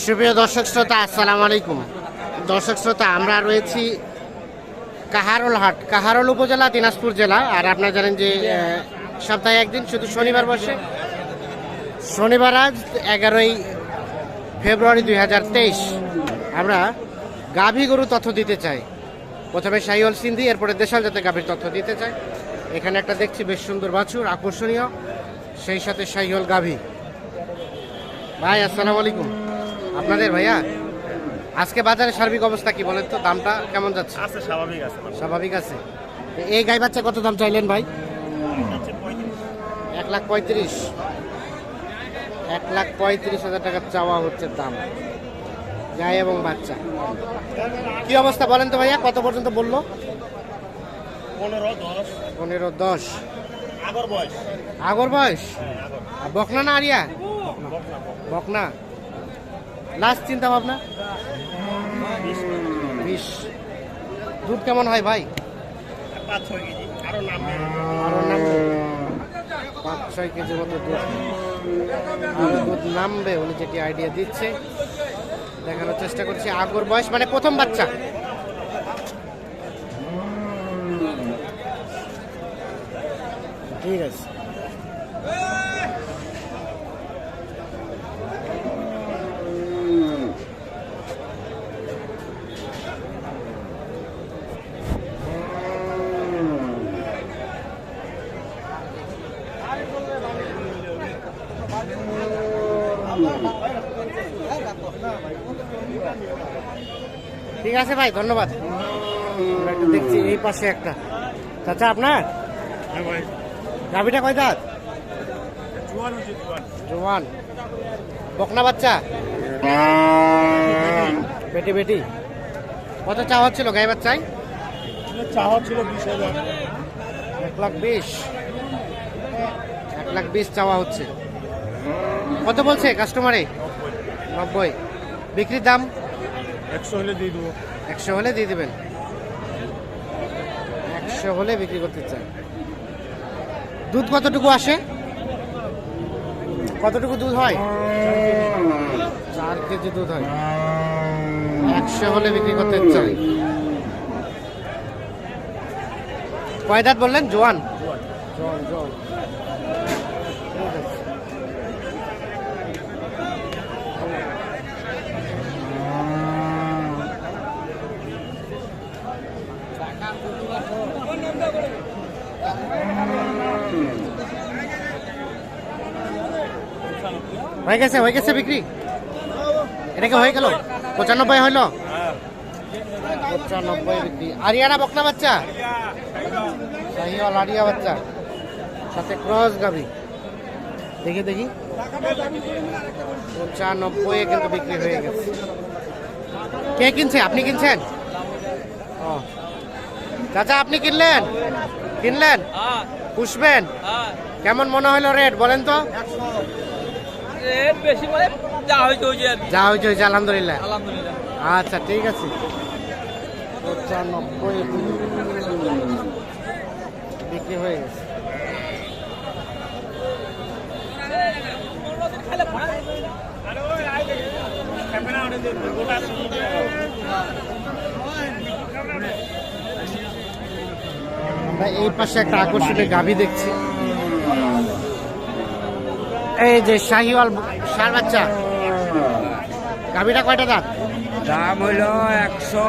সুপ্রিয় দর্শক শ্রোতা, আসসালামু আলাইকুম। দর্শক শ্রোতা, আমরা রয়েছি কাহারোল হাট, কাহারোল উপজেলা, দিনাজপুর জেলা। আর আপনারা জানেন যে সপ্তাহে একদিন, শুধু শনিবার বসে। শনিবার আজ এগারোই ফেব্রুয়ারি দুই হাজার তেইশ। আমরা গাভী গরু তথ্য দিতে চাই। প্রথমে সাইওয়াল সিন্ধি, এরপরে দেশাল জাতে গাভীর তথ্য দিতে চাই। এখানে একটা দেখছি, বেশ সুন্দর বাছুর, আকর্ষণীয়। সেই সাথে সাইওয়াল গাভী। ভাই, আসসালামু আলাইকুম। আপনাদের ভাইয়া আজকে বাজারে সার্বিক অবস্থা কি বলেন তো? দামটা কেমন যাচ্ছে? আছে স্বাভাবিক আছে। স্বাভাবিক আছে। এই গাই বাচ্চা কত দাম চাইলেন ভাই? এক লাখ পঁয়ত্রিশ। এক লাখ পঁয়ত্রিশ হাজার টাকা চাওয়া হচ্ছে দাম। গাই এবং বাচ্চা। কি অবস্থা বলেন তো ভাইয়া? কত পর্যন্ত বলল? পনেরো দশ। আগর বয়স। আগর বয়স? হ্যাঁ বকনা না আরিয়া? বকনা। লাস্ট চিন্তা ভাবনা? বিশ। দুধ কেমন হয় ভাই? পাঁচ ছয় কেজি। আরও নাম আরও পাঁচ ছয় কেজি মতো দুধ। আরও দুধ নামবে উনি যেটি আইডিয়া দিচ্ছে। দেখানোর চেষ্টা করছি। আগর বয়স মানে প্রথম বাচ্চা। ঠিক আছে। ঠিক আছে ভাই ধন্যবাদ। একটু দেখছি এই পাশে একটা। চাচা আপনার? হ্যাঁ গাভিটা কয় দাঁত? জোয়ান বকনা বাচ্চা? বেটি বেটি। কত চাওয়া হচ্ছিল গাই বাচ্চায়? চাওয়া ছিল বিশ হাজার। এক লাখ বিশ। এক লাখ বিশ চাওয়া হচ্ছে। কত বলছে কাস্টমারে? নব্বই। বিক্রির দাম? একশো হলে দিয়ে দেবো। একশো হলে দিয়ে দেবেন। একশো হলে বিক্রি করতে চাই দুধ কতটুকু আসে? কতটুকু দুধ হয়? চার কেজি দুধ হয়। একশো হলে বিক্রি করতে চাই কয় দাঁত বললেন? জোয়ান। জোয়ান জোয়ান। হয়ে গেছে হয়ে গেছে বিক্রি? এটা কি হয়ে গেল? পঁচানব্বই হইল পঁচানব্বই বিক্রি। আরিয়ানা বকনা বাচ্চা? আরিয়া বাচ্চা। সাথে ক্রস গাভি। দেখি দেখি। পঁচানব্বই কিন্তু বিক্রি হয়ে গেছে। কে কিনছে? আপনি কিনছেন? ও। চাচা আপনি কিনলেন? কিনলেন? পুষবেন? কেমন মনে হলো রেট বলেন তো? যা হয়েছে হয়েছে আলহামদুলিল্লাহ। আচ্ছা ঠিক আছে। পঁচানব্বই। বিক্রি হয়ে গেছে। এই পাশে একটা আকর্ষণীয় গাভী দেখছি। এই যে শাহিওয়াল সার বাচ্চা। গাভীটা কয়টা দাঁত? দাম হইল একশো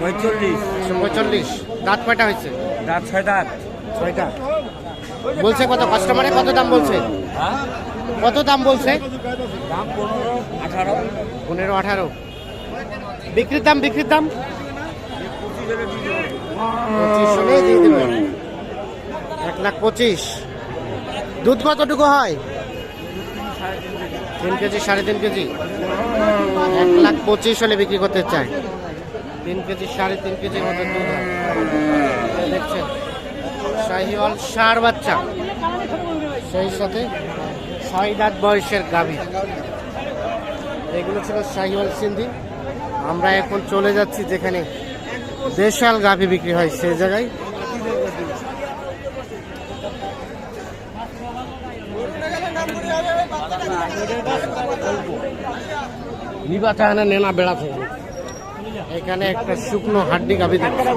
পঁয়তাল্লিশ। একশো পঁয়তাল্লিশ। দাঁত কয়টা হয়েছে? দাঁত ছয় দাঁত। ছয়টা। বলছে কত? কাস্টমারে কত দাম বলছে? কত দাম বলছে? দাম পনেরো আঠারো। পনেরো আঠারো। বিক্রির দাম বিক্রির দাম? এক লাখ পঁচিশ। দুধ কতটুকু হয়? তিন কেজি, সাড়ে তিন কেজি। এক লাখ পঁচিশ হলে বিক্রি করতে চাই। তিন কেজি, সাড়ে তিন কেজির মতো দুধ দেখছেন? শাহিওয়াল সার বাচ্চা। সেই সাথে ছয় দাঁত বয়সের গাভী। এগুলো ছিল শাহিওয়াল সিন্ধি। আমরা এখন চলে যাচ্ছি যেখানে দেশাল গাভী বিক্রি হয় সেই জায়গায়। নিবা চাহানা নেনা বেড়াতে এখানে একটা শুকনো হাড্ডি গাভি দেখছি।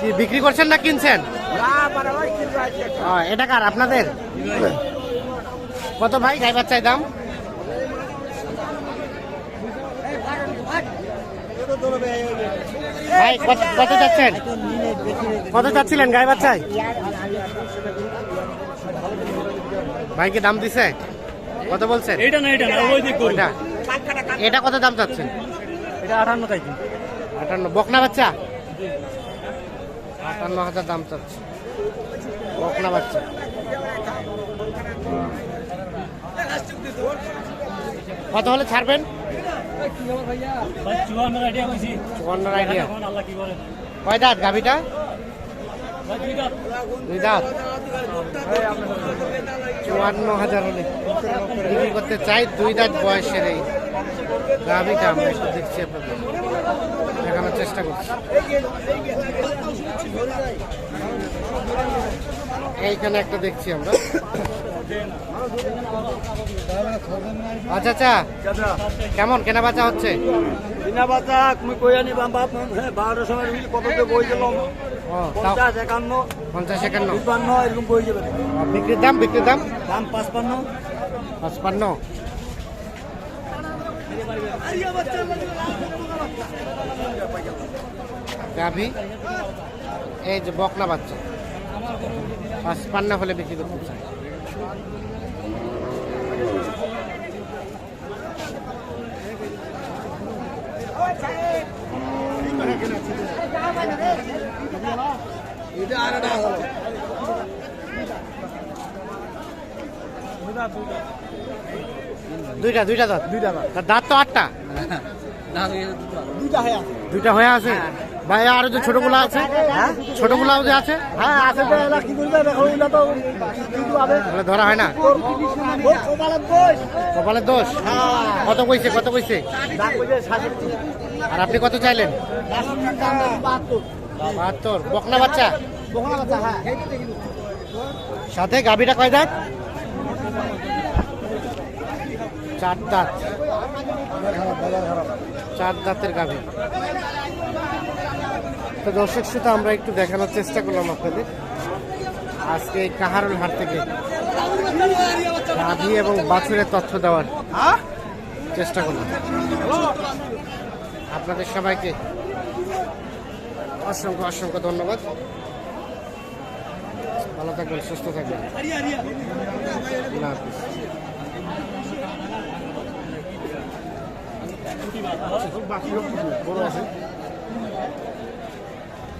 কি বিক্রি করছেন না কিনছেন? ও, এটা কার আপনাদের? কত ভাই? গাই বাচ্চায় দাম? ভাই কত কত যাচ্ছেন কত যাচ্ছিলেন গাই বাচ্চায়? ভাইকে দাম দিছে? কত বলছেন? এটা না এটা না ওই দিক ওইটা। এটা কত দাম চাচ্ছেন? এটা আটান্ন তাই আটান্ন। বকনা বাচ্চা? আটান্ন হাজার দাম চাচ্ছে। বকনা বাচ্চা। কত হলে ছাড়বেন? চুয়ান্নর আইডিয়া কয় দাঁত গাভিটা? দুই চুয়ান্ন হাজার হলে বিক্রি করতে চাই, দুই দাঁত বয়সের এই গাভিটা। আমরা একটু দেখছি দেখানোর চেষ্টা করছি। এইখানে একটা দেখছি আমরা। আচ্ছা আচ্ছা। কেমন? কেনা বেচা হচ্ছে তুমি কই আনি হ্যাঁ বারোটার সময় কত বই পঞ্চাশ একান্ন। পঞ্চাশ একান্ন। এরকম বই যাবে। বিক্রির দাম বিক্রির দাম? দাম পাঁচপান্ন। পাঁচপান্ন। গাভি এই যে বকনা বাচ্চা। পাঁচপান্ন হলে বিক্রি করতে চাই। দুইটা দুইটা দাঁত। দুইটা দাঁত। দাঁত তো আটটা। দুইটা হ্যাঁ দুইটা। হয়ে আছে? ভাই আরও যে ছোটগুলো আছে? ছোটগুলাও যে আছে? হ্যাঁ আছে তো এলা কি করবে? দেখো ওইটা তো কিন্তু আবে ধরা হয় না? কপালের বই কপালের দোষ? কত কইছে কত কইছে? আর আপনি কত চাইলেন? বাহাত্তর। বকনা বাচ্চা? বকনা বাচ্চা হ্যাঁ। সাথে গাভিটা কয় দাঁত? চার দাঁত। চার দাঁতের গাভি। তো দর্শক শ্রোতা, আমরা একটু দেখানোর চেষ্টা করলাম আপনাদের। আজকে এই হাট থেকে গাভি এবং বাছুরের তথ্য দেওয়ার চেষ্টা করলাম। আপনাদের সবাইকে অসংখ্য অসংখ্য ধন্যবাদ। ভালো থাকবেন, সুস্থ থাকবেন। হাফিজ। বড় আছে।